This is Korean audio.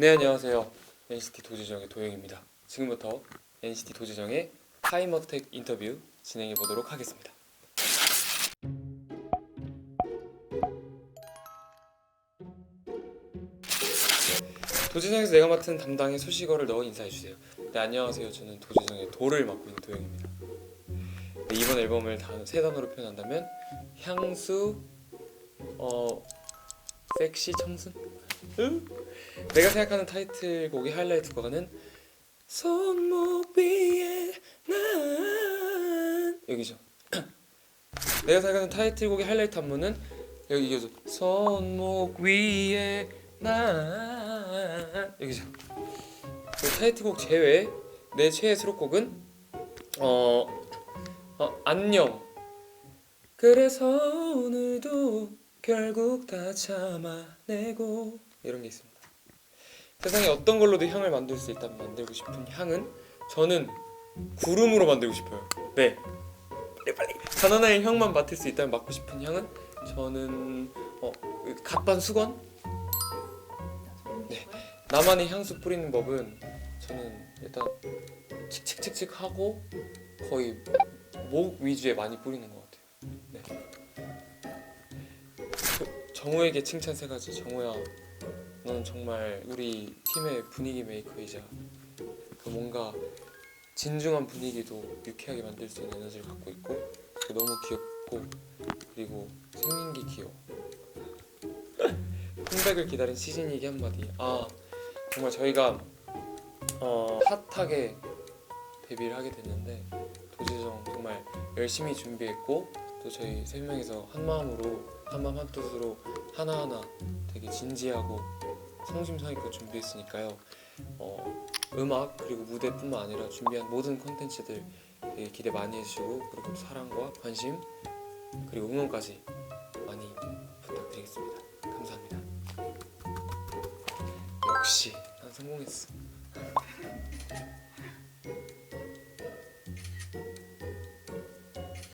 네 안녕하세요 NCT 도지정의 도영입니다. 지금부터 NCT 도지정의 타임어택 인터뷰 진행해 보도록 하겠습니다. 도지정에서 내가 맡은 담당의 소식어를 넣어 인사해 주세요. 네 안녕하세요. 저는 도지정의 도를 맡고 있는 도영입니다. 네, 이번 앨범을 단, 세 단어로 표현한다면 향수, 어 섹시 청순. 응? 내가 생각하는 타이틀곡의 하이라이트 곡은 손목 위에 난 여기죠. 내가 생각하는 타이틀곡의 하이라이트 안무는 여기 이거죠. 손목 위에 난 여기죠. 그 타이틀곡 제외 내 최애 수록곡은 어, 어 안녕. 그래서 오늘도 결국 다 참아내고 이런 게 있습니다. 세상에 어떤 걸로도 향을 만들 수 있다면 만들고 싶은 향은 저는 구름으로 만들고 싶어요. 네. 빨리 빨리. 단 하나의 향만 맡을 수 있다면 맡고 싶은 향은 저는 어 갓반 수건. 네. 나만의 향수 뿌리는 법은 저는 일단 칙칙칙칙 하고 거의 목 위주에 많이 뿌리는 것 같아요. 네. 그 정우에게 칭찬 세 가지. 정우야, 너는 정말 우리 팀의 분위기 메이커이자 그 뭔가 진중한 분위기도 유쾌하게 만들 수 있는 에너지를 갖고 있고 그 너무 귀엽고 그리고 생긴기 귀여워. 컴백을 기다린 시즌이기 한마디. 아 정말 저희가 어, 핫하게 데뷔를 하게 됐는데 도지정 정말 열심히 준비했고 또 저희 세 명이서 한 마음으로 한마음 한뜻으로 하나하나 되게 진지하고 성심성의껏 준비했으니까요. 어, 음악 그리고 무대뿐만 아니라 준비한 모든 콘텐츠들 되게 기대 많이 해주시고 그리고 사랑과 관심 그리고 응원까지 많이 부탁드리겠습니다. 감사합니다. 역시 난 성공했어.